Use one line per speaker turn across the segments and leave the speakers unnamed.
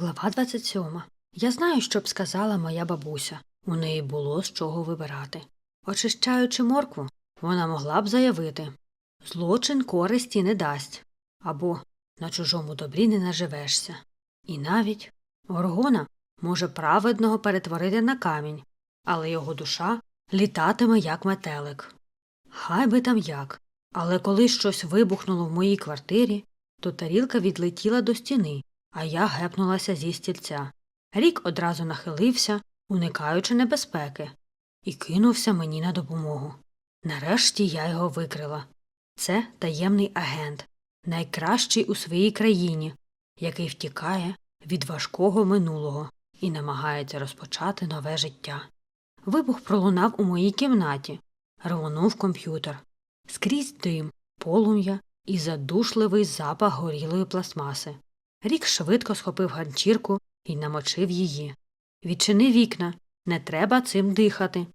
Глава 27. Я знаю, що б сказала моя бабуся. У неї було з чого вибирати. Очищаючи моркву, вона могла б заявити злочин користі не дасть або на чужому добрі не наживешся. І навіть горгона може праведного перетворити на камінь, але його душа літатиме як метелик. Хай би там як. Але коли щось вибухнуло в моїй квартирі, то тарілка відлетіла до стіни, а я гепнулася зі стільця. Рік одразу нахилився, уникаючи небезпеки, і кинувся мені на допомогу. Нарешті я його викрила. Це таємний агент, найкращий у своїй країні, який втікає від важкого минулого і намагається розпочати нове життя. Вибух пролунав у моїй кімнаті, рвонув комп'ютер. Скрізь дим, полум'я і задушливий запах горілої пластмаси. Рік швидко схопив ганчірку і намочив її. Відчини вікна, не треба цим дихати.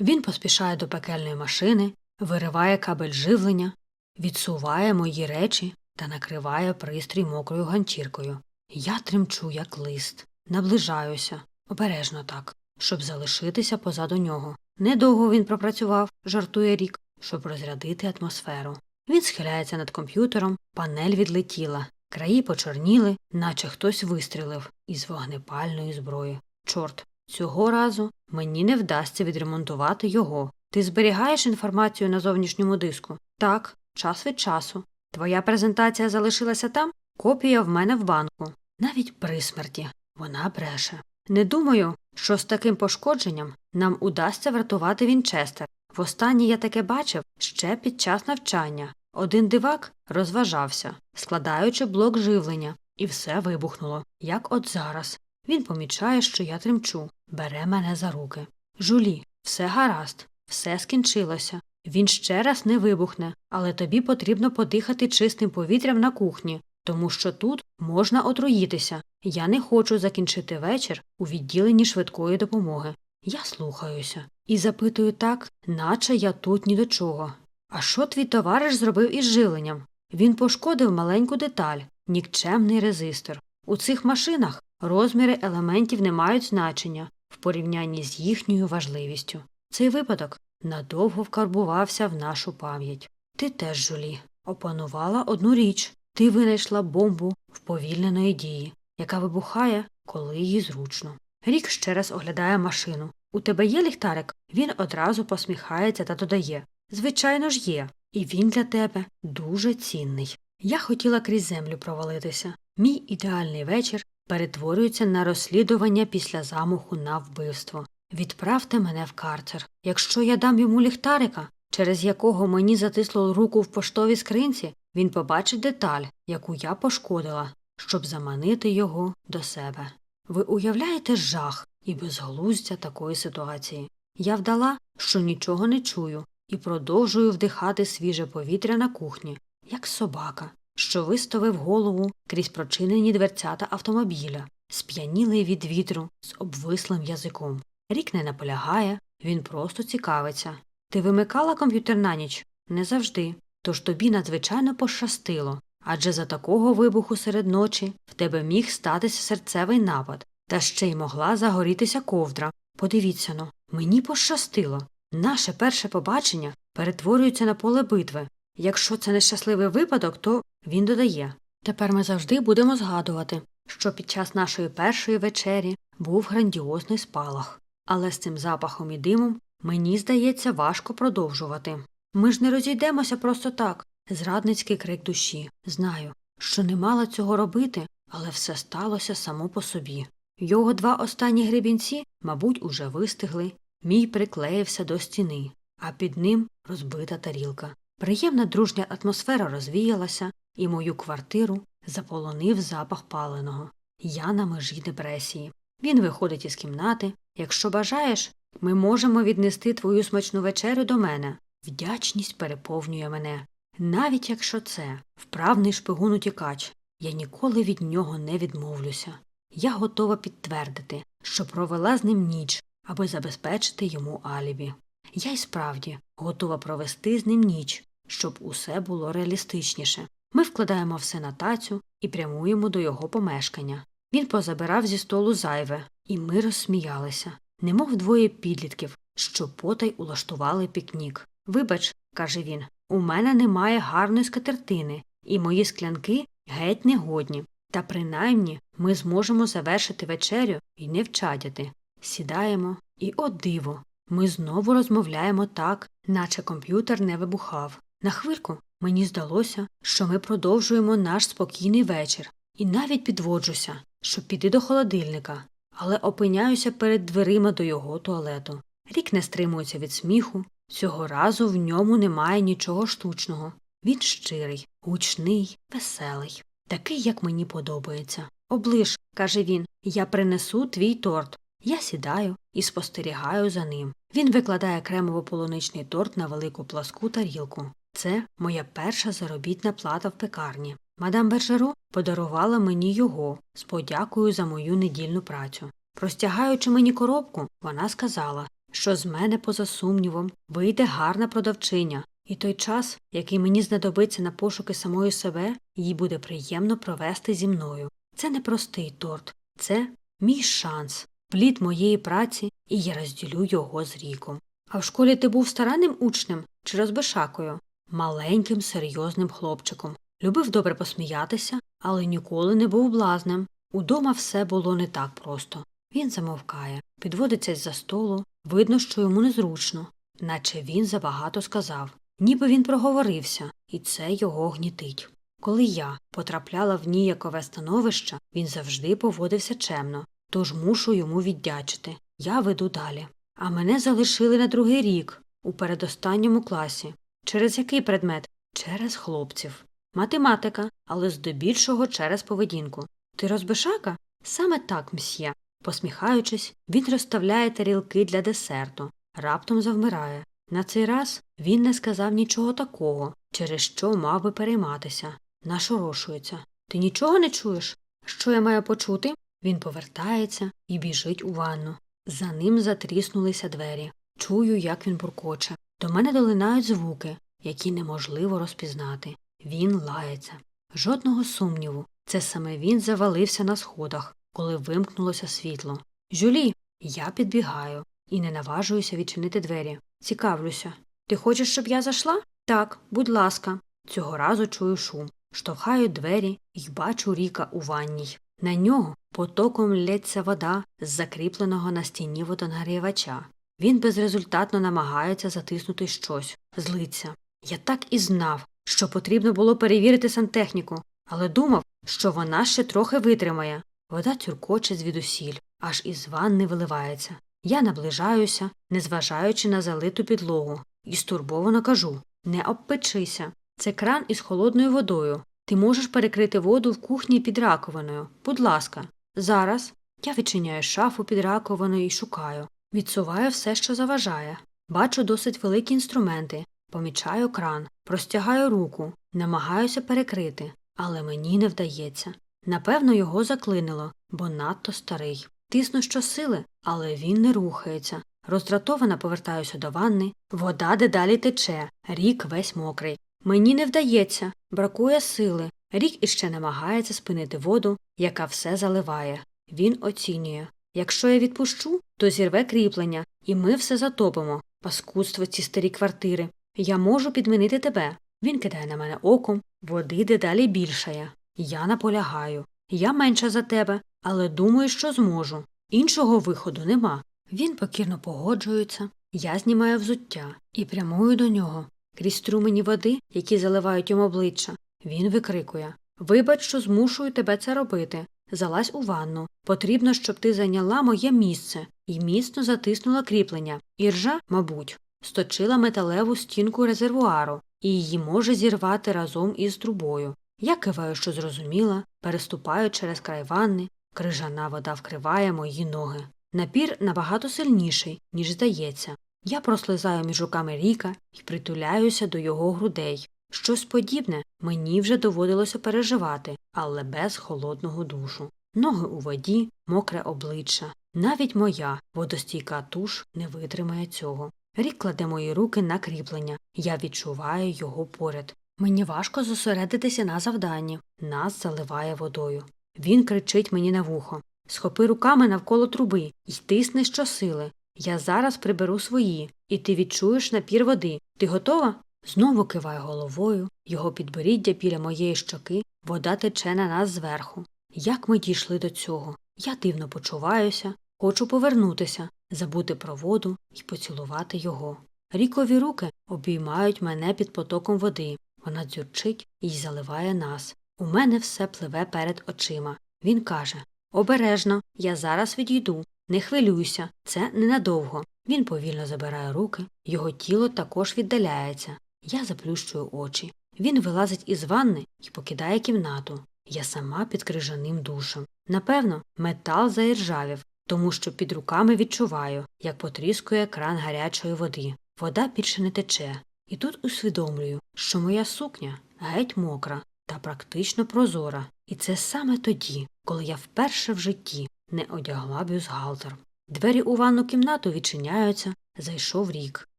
Він поспішає до пекельної машини, вириває кабель живлення, відсуває мої речі та накриває пристрій мокрою ганчіркою. Я тремчу, як лист, наближаюся, обережно так, щоб залишитися позаду нього. Недовго він пропрацював, жартує рік, щоб розрядити атмосферу. Він схиляється над комп'ютером, панель відлетіла, краї почорніли, наче хтось вистрілив із вогнепальної зброї. Чорт, цього разу мені не вдасться відремонтувати його. Ти зберігаєш інформацію на зовнішньому диску? Так, час від часу. Твоя презентація залишилася там? Копія в мене в банку. Навіть при смерті вона бреше. Не думаю, що з таким пошкодженням нам удасться врятувати Вінчестер. Востаннє я таке бачив ще під час навчання. Один дивак розважався, складаючи блок живлення, і все вибухнуло, як от зараз. Він помічає, що я тремчу, бере мене за руки. Жулі, все гаразд, все скінчилося. Він ще раз не вибухне, але тобі потрібно подихати чистим повітрям на кухні, тому що тут можна отруїтися. Я не хочу закінчити вечір у відділенні швидкої допомоги. Я слухаюся і запитую так, наче я тут ні до чого. А що твій товариш зробив із живленням? Він пошкодив маленьку деталь, нікчемний резистор. У цих машинах розміри елементів не мають значення в порівнянні з їхньою важливістю. Цей випадок надовго вкарбувався в нашу пам'ять. Ти теж, Жулі, опанувала одну річ ти винайшла бомбу вповільненої дії, яка вибухає, коли їй зручно. Рік ще раз оглядає машину. У тебе є ліхтарик? Він одразу посміхається та додає Звичайно ж є, і він для тебе дуже цінний. Я хотіла крізь землю провалитися. Мій ідеальний вечір перетворюється на розслідування після замаху на вбивство. Відправте мене в карцер. Якщо я дам йому ліхтарика, через якого мені затисло руку в поштовій скринці, він побачить деталь, яку я пошкодила, щоб заманити його до себе. Ви уявляєте жах і безглуздя такої ситуації? Я вдала, що нічого не чую, і продовжую вдихати свіже повітря на кухні, як собака, що виставив голову крізь прочинені дверцята автомобіля, сп'янілий від вітру з обвислим язиком. Рік не наполягає, він просто цікавиться. Ти вимикала комп'ютер на ніч? Не завжди. Тож тобі надзвичайно пощастило, адже за такого вибуху серед ночі в тебе міг статися серцевий напад, та ще й могла загорітися ковдра. Подивіться но, мені пощастило. Наше перше побачення перетворюється на поле битви. Якщо це нещасливий випадок, то він додає тепер ми завжди будемо згадувати, що під час нашої першої вечері був грандіозний спалах, але з цим запахом і димом мені здається важко продовжувати. Ми ж не розійдемося просто так. Зрадницький крик душі. Знаю, що не мала цього робити, але все сталося само по собі. Його два останні гребінці, мабуть, уже вистигли, мій приклеївся до стіни, а під ним розбита тарілка. Приємна дружня атмосфера розвіялася, і мою квартиру заполонив запах паленого. Я на межі депресії. Він виходить із кімнати. Якщо бажаєш, ми можемо віднести твою смачну вечерю до мене. Вдячність переповнює мене. Навіть якщо це вправний шпигун утікач, я ніколи від нього не відмовлюся. Я готова підтвердити, що провела з ним ніч, аби забезпечити йому алібі. Я й справді готова провести з ним ніч, щоб усе було реалістичніше. Ми вкладаємо все на тацю і прямуємо до його помешкання. Він позабирав зі столу зайве, і ми розсміялися, немов двоє підлітків, що потай улаштували пікнік. Вибач, каже він, у мене немає гарної скатертини, і мої склянки геть негодні. Та принаймні ми зможемо завершити вечерю і не вчадяти. Сідаємо, і о диво, ми знову розмовляємо так, наче комп'ютер не вибухав. На хвильку мені здалося, що ми продовжуємо наш спокійний вечір, і навіть підводжуся, щоб піти до холодильника, але опиняюся перед дверима до його туалету. Рік не стримується від сміху, цього разу в ньому немає нічого штучного. Він щирий, гучний, веселий, такий, як мені подобається. Оближ, каже він, я принесу твій торт. Я сідаю і спостерігаю за ним. Він викладає кремово-полуничний торт на велику пласку тарілку. Це моя перша заробітна плата в пекарні. Мадам Бержеро подарувала мені його з подякою за мою недільну працю. Простягаючи мені коробку, вона сказала, що з мене, поза сумнівом, вийде гарна продавчиня, і той час, який мені знадобиться на пошуки самої себе, їй буде приємно провести зі мною. Це не простий торт, це мій шанс, плід моєї праці, і я розділю його з ріком. А в школі ти був старанним учнем чи розбишакою? Маленьким серйозним хлопчиком. Любив добре посміятися, але ніколи не був блазнем. Удома все було не так просто. Він замовкає, підводиться з за столу, видно, що йому незручно, наче він забагато сказав, ніби він проговорився, і це його гнітить. Коли я потрапляла в ніякове становище, він завжди поводився чемно, тож мушу йому віддячити. Я веду далі. А мене залишили на другий рік, у передостанньому класі. Через який предмет? Через хлопців. Математика, але здебільшого через поведінку. Ти розбишака? Саме так, мсьє. Посміхаючись, він розставляє тарілки для десерту, раптом завмирає. На цей раз він не сказав нічого такого, через що мав би перейматися. Нашорошується. Ти нічого не чуєш? Що я маю почути? Він повертається і біжить у ванну. За ним затріснулися двері. Чую, як він буркоче. До мене долинають звуки, які неможливо розпізнати. Він лається. Жодного сумніву. Це саме він завалився на сходах, коли вимкнулося світло. Жюлі, я підбігаю і не наважуюся відчинити двері. Цікавлюся. Ти хочеш, щоб я зайшла? Так, будь ласка. Цього разу чую шум. Штовхаю двері і бачу ріка у ванній. На нього потоком лється вода з закріпленого на стіні водонагрівача. Він безрезультатно намагається затиснути щось, злиться. Я так і знав, що потрібно було перевірити сантехніку, але думав, що вона ще трохи витримає. Вода тюркоче звідусіль, аж із ванни виливається. Я наближаюся, незважаючи на залиту підлогу, і стурбовано кажу не обпечися. Це кран із холодною водою. Ти можеш перекрити воду в кухні під раковиною. Будь ласка, зараз я відчиняю шафу під раковиною і шукаю. Відсуваю все, що заважає. Бачу досить великі інструменти, помічаю кран, простягаю руку, намагаюся перекрити, але мені не вдається. Напевно, його заклинило, бо надто старий. Тисну щосили, але він не рухається. Роздратована повертаюся до ванни. Вода дедалі тече, рік весь мокрий. Мені не вдається, бракує сили. Рік іще намагається спинити воду, яка все заливає. Він оцінює. Якщо я відпущу, то зірве кріплення, і ми все затопимо. Паскудство ці старі квартири. Я можу підмінити тебе. Він кидає на мене оком, води дедалі більшає. Я наполягаю. Я менша за тебе, але думаю, що зможу. Іншого виходу нема. Він покірно погоджується, я знімаю взуття і прямую до нього. Крізь струмені води, які заливають йому обличчя, він викрикує Вибач, що змушую тебе це робити. Залазь у ванну. Потрібно, щоб ти зайняла моє місце і міцно затиснула кріплення. Іржа, мабуть, сточила металеву стінку резервуару, і її може зірвати разом із трубою. Я киваю, що зрозуміла, переступаю через край ванни, крижана вода вкриває мої ноги. Напір набагато сильніший, ніж здається. Я прослизаю між руками ріка і притуляюся до його грудей. Щось подібне мені вже доводилося переживати, але без холодного душу. Ноги у воді, мокре обличчя. Навіть моя водостійка туш не витримає цього. Рік кладе мої руки на кріплення, я відчуваю його поряд. Мені важко зосередитися на завданні, нас заливає водою. Він кричить мені на вухо Схопи руками навколо труби і тисни щосили. Я зараз приберу свої, і ти відчуєш напір води. Ти готова? Знову киваю головою, його підборіддя біля моєї щоки, вода тече на нас зверху. Як ми дійшли до цього? Я дивно почуваюся, хочу повернутися, забути про воду і поцілувати його. Рікові руки обіймають мене під потоком води. Вона дзюрчить і заливає нас. У мене все пливе перед очима. Він каже Обережно, я зараз відійду. Не хвилюйся, це ненадовго. Він повільно забирає руки, його тіло також віддаляється. Я заплющую очі. Він вилазить із ванни і покидає кімнату. Я сама під крижаним душем. Напевно, метал заіржавів, тому що під руками відчуваю, як потріскує кран гарячої води. Вода більше не тече. І тут усвідомлюю, що моя сукня геть мокра та практично прозора. І це саме тоді, коли я вперше в житті не одягла бюстгальтер. Двері у ванну кімнату відчиняються, зайшов рік,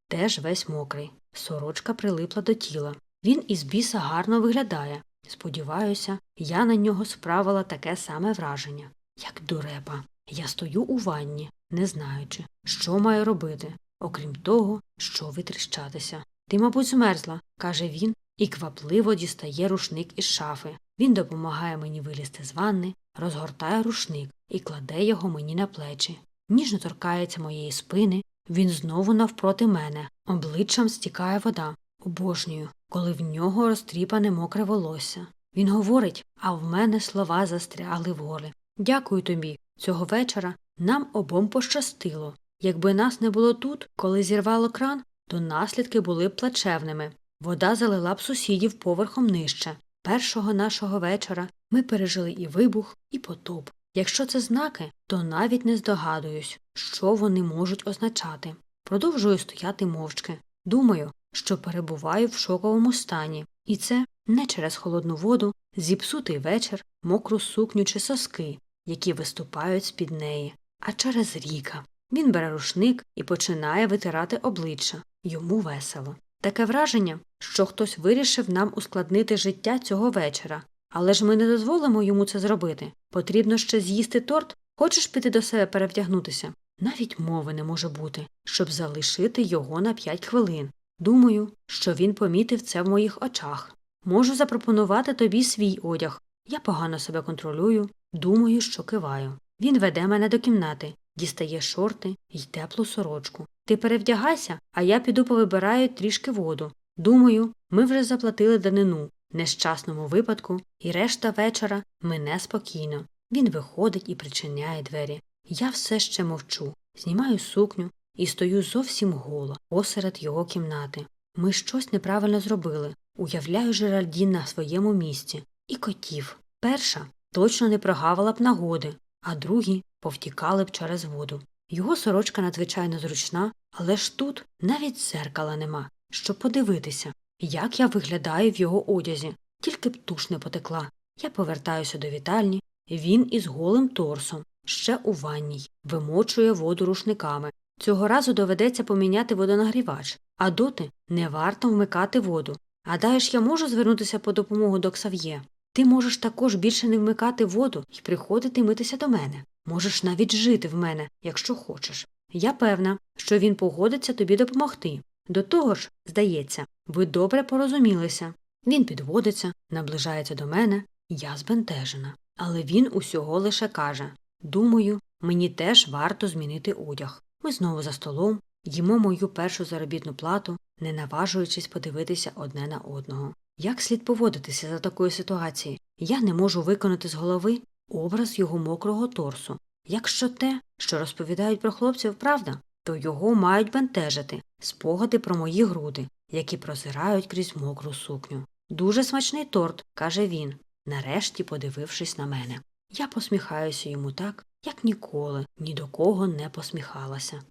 теж весь мокрий. Сорочка прилипла до тіла. Він із біса гарно виглядає. Сподіваюся, я на нього справила таке саме враження. Як дурепа. Я стою у ванні, не знаючи, що маю робити, окрім того, що витріщатися. Ти, мабуть, змерзла, каже він і квапливо дістає рушник із шафи. Він допомагає мені вилізти з ванни, розгортає рушник і кладе його мені на плечі. Ніжно торкається моєї спини, він знову навпроти мене, обличчям стікає вода. Обожнюю, коли в нього розтріпане мокре волосся. Він говорить, а в мене слова застрягли в горлі. Дякую тобі. Цього вечора нам обом пощастило. Якби нас не було тут, коли зірвало кран, то наслідки були б плачевними. Вода залила б сусідів поверхом нижче. Першого нашого вечора ми пережили і вибух, і потоп. Якщо це знаки, то навіть не здогадуюсь, що вони можуть означати. Продовжую стояти мовчки. Думаю, що перебуваю в шоковому стані, і це не через холодну воду, зіпсутий вечір, мокру сукню чи соски, які виступають з під неї, а через ріка. Він бере рушник і починає витирати обличчя йому весело. Таке враження, що хтось вирішив нам ускладнити життя цього вечора. Але ж ми не дозволимо йому це зробити. Потрібно ще з'їсти торт, хочеш піти до себе перевдягнутися. Навіть мови не може бути, щоб залишити його на п'ять хвилин. Думаю, що він помітив це в моїх очах. Можу запропонувати тобі свій одяг. Я погано себе контролюю, думаю, що киваю. Він веде мене до кімнати, дістає шорти й теплу сорочку. Ти перевдягайся, а я піду повибираю трішки воду. Думаю, ми вже заплатили данину нещасному випадку, і решта вечора мине спокійно. Він виходить і причиняє двері. Я все ще мовчу, знімаю сукню і стою зовсім голо посеред його кімнати. Ми щось неправильно зробили. Уявляю Жеральдін на своєму місці. І котів. Перша точно не прогавила б нагоди, а другі повтікали б через воду. Його сорочка надзвичайно зручна, але ж тут навіть зеркала нема, щоб подивитися, як я виглядаю в його одязі, тільки б туш не потекла. Я повертаюся до вітальні, він із голим торсом, ще у ванній, вимочує воду рушниками. Цього разу доведеться поміняти водонагрівач, а доти не варто вмикати воду. Гадаєш, я можу звернутися по допомогу до Ксав'є? Ти можеш також більше не вмикати воду і приходити митися до мене. Можеш навіть жити в мене, якщо хочеш. Я певна, що він погодиться тобі допомогти. До того ж, здається, ви добре порозумілися. Він підводиться, наближається до мене, я збентежена. Але він усього лише каже Думаю, мені теж варто змінити одяг. Ми знову за столом, їмо мою першу заробітну плату, не наважуючись подивитися одне на одного. Як слід поводитися за такої ситуації? Я не можу виконати з голови образ його мокрого торсу. Якщо те, що розповідають про хлопців, правда, то його мають бентежити спогади про мої груди, які прозирають крізь мокру сукню. Дуже смачний торт, каже він, нарешті подивившись на мене. Я посміхаюся йому так, як ніколи ні до кого не посміхалася.